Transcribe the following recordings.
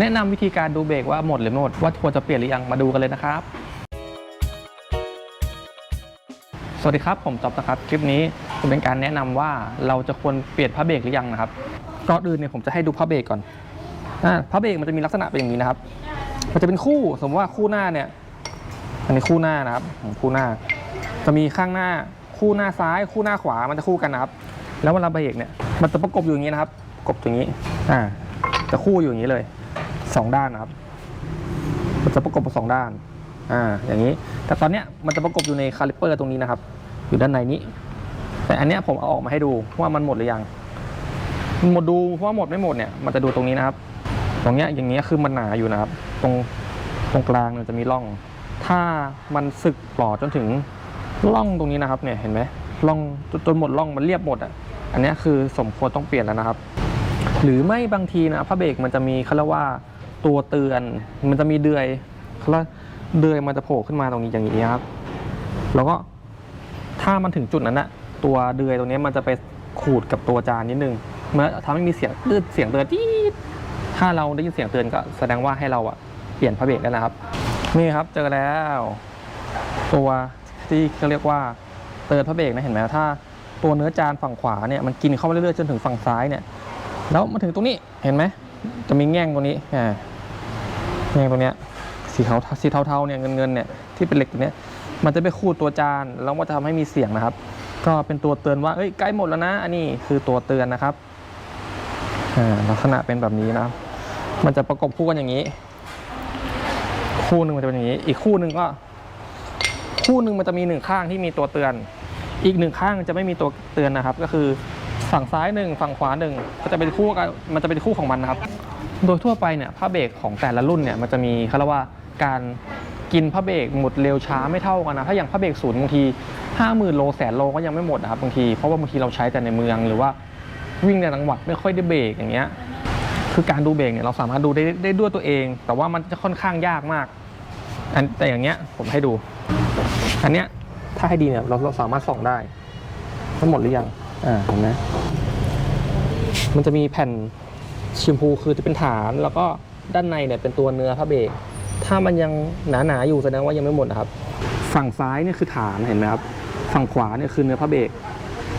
แนะนำวิธีการดูเบรกว่าหมดหรือไม่หมดว่าควรจะเปลี่ยนหรือยังมาดูกันเลยนะครับ สวัสดีครับผมจอบนะครับคลิปนี้จะเป็นการแนะนำว่าเราจะควรเปลี่ยนผ้าเบรกหรือยังนะครับก่อนอื่นเนี่ยผมจะให้ดูผ้าเบรกก่อนผ้าเบรกมันจะมีลักษณะเป็นอย่างนี้นะครับ มันจะเป็นคู่สมมติว่าคู่หน้าเนี่ย อันนี้คู่หน้านะครับของคู่หน้า จะมีข้างหน้าคู่หน้าซ้าย คู่หน้าขวามันจะคู่กันนะครับ แล้วเวลาเบรกเนี่ยมันจะประกบอยู่อย่างนี้นะครับประกบอย่างนี้อ่าจะคู่อยู่อย่างนี้เลย สองด้านนะครับ มันจะประกบสองด้าน อ่า อย่างนี้ แต่ตอนเนี้ยมันจะประกบอยู่ในคาลิปเปอร์ตรงนี้นะครับ อยู่ด้านในนี้ แต่อันเนี้ยผมเอาออกมาให้ดูว่ามันหมดหรือยังมันหมดดูเพราะว่าหมดไม่หมดเนี่ย มันจะดูตรงนี้นะครับ ตรงเนี้ยอย่างเงี้ยคือมันหนาอยู่นะครับ ตรงตรงกลางมันจะมีร่อง ถ้ามันสึกปลอดจนถึงร่องตรงนี้นะครับ เนี่ย เห็นไหมร่องจนจนหมดร่องมันเรียบหมดอะ อันเนี้ยคือสมควรต้องเปลี่ยนแล้วนะครับ หรือไม่บางทีนะผ้าเบรกมันจะมีเขาเรียกว่า ตัวเตือน มันจะมีเดือยเขาเรียกเดือยมันจะโผล่ขึ้นมาตรงนี้อย่างนี้ครับ แล้วก็ถ้ามันถึงจุดนั้นนะตัวเดือยตรงนี้มันจะไปขูดกับตัวจานนิดนึงเมันทำให้มีเสียงตืดเสียงเตือนที่ถ้าเราได้ยินเสียงเตือนก็แสดงว่าให้เราอะเปลี่ยนผ้าเบรกแล้วนะครับ นี่ครับเจอแล้ว ตัวที่เขาเรียกว่าเตือนผ้าเบรกนะเห็นไหมถ้าตัวเนื้อจานฝั่งขวาเนี่ยมันกินเข้ามาเรื่อยๆจนถึงฝั่งซ้ายเนี่ย แล้วมาถึงตรงนี้เห็นไหมจะมีแง่งตรงนี้อ่า แง่งตรงเนี้ยสีเทาสีเทาๆเนี่ยเงินเงินๆเนี่ยที่เป็นเหล็กตรงเนี้ยมันจะไปขูดตัวจานแล้วมันจะทำให้มีเสียงนะครับ ก็เป็นตัวเตือนว่าเอ้ยใกล้หมดแล้วนะ อันนี้คือตัวเตือนนะครับลักษณะเป็นแบบนี้นะครับมันจะประกบคู่กันอย่างนี้ คู่หนึ่งมันจะเป็นอย่างนี้ อีกคู่หนึ่งก็ คู่หนึ่งมันจะมีหนึ่งข้างที่มีตัวเตือน อีกหนึ่งข้างจะไม่มีตัวเตือนนะครับ ก็คือฝั่งซ้ายหนึ่งฝั่งขวาหนึ่งก็จะเป็นคู่กันมันจะเป็นคู่ของมันนะครับ โดยทั่วไปเนี่ยผ้าเบรกของแต่ละรุ่นเนี่ยมันจะมีเขาเรียกว่าการกินผ้าเบรกหมดเร็วช้าไม่เท่ากันนะถ้าอย่างผ้าเบรกศูนย์บางทีห้าหมื่นโลแสนโลก็ยังไม่หมดนะครับบางทีเพราะว่าบางทีเราใช้แต่ในเมืองหรือว่าวิ่งในจังหวัดไม่ค่อยได้เบรกอย่างเงี้ยคือการดูเบรกเนี่ยเราสามารถดูได้ได้ด้วยตัวเอง แต่ว่ามันจะค่อนข้างยากมากอันแต่อย่างเงี้ยผมให้ดู อันเนี้ยถ้าให้ดีเนี่ยเราเราสามารถส่องได้ทั้งหมดหรือยังอ่าเห็นไหมมันจะมีแผ่น ชมพูคือจะเป็นฐานแล้วก็ด้านในเนี่ยเป็นตัวเนื้อผ้าเบรกถ้ามันยังหนาๆอยู่แสดงว่ายังไม่หมดนะครับ ฝั่งซ้ายเนี่ยคือฐานเห็นไหมครับ ฝั่งขวาเนี่ยคือเนื้อผ้าเบรก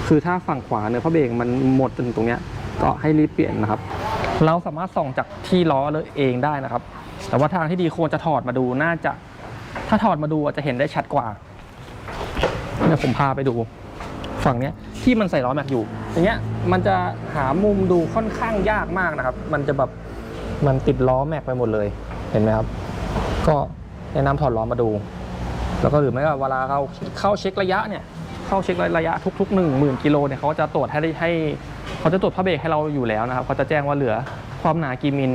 คือถ้าฝั่งขวาเนื้อผ้าเบรกมันหมดจนถึงตรงเนี้ยก็ให้รีบเปลี่ยนนะครับ เราสามารถส่องจากที่ล้อเลยเองได้นะครับ แต่ว่าทางที่ดีควรจะถอดมาดูน่าจะ ถ้าถอดมาดูอาจจะเห็นได้ชัดกว่าเนี่ยผมพาไปดู ฝั่งเนี้ยที่มันใส่ล้อแม็กอยู่ อย่างเงี้ยมันจะหามุมดูค่อนข้างยากมากนะครับ มันจะแบบมันติดล้อแม็กไปหมดเลยเห็นไหมครับ ก็แนะนำถอดล้อมาดู แล้วก็หรือไม่ก็เวลาเขาเข้าเช็คระยะเนี่ยเข้าเช็คระยะทุกๆหนึ่งหมื่นกิโลเนี่ยเขาก็จะตรวจให้ให้เขาจะตรวจผ้าเบรกให้เราอยู่แล้วนะครับเขาจะแจ้งว่าเหลือความหนากี่มิล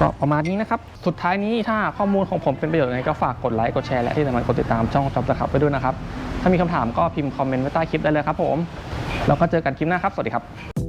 ก็ประมาณนี้นะครับ สุดท้ายนี้ถ้าข้อมูลของผมเป็นประโยชน์ยังไงก็ฝากกดไลค์ กดแชร์และที่สำคัญกดติดตามช่องจอบสครับไปด้วยนะครับ ถ้ามีคำถามก็พิมพ์คอมเมนต์ไว้ใต้คลิปได้เลยครับผม แล้วก็เจอกันคลิปหน้าครับ สวัสดีครับ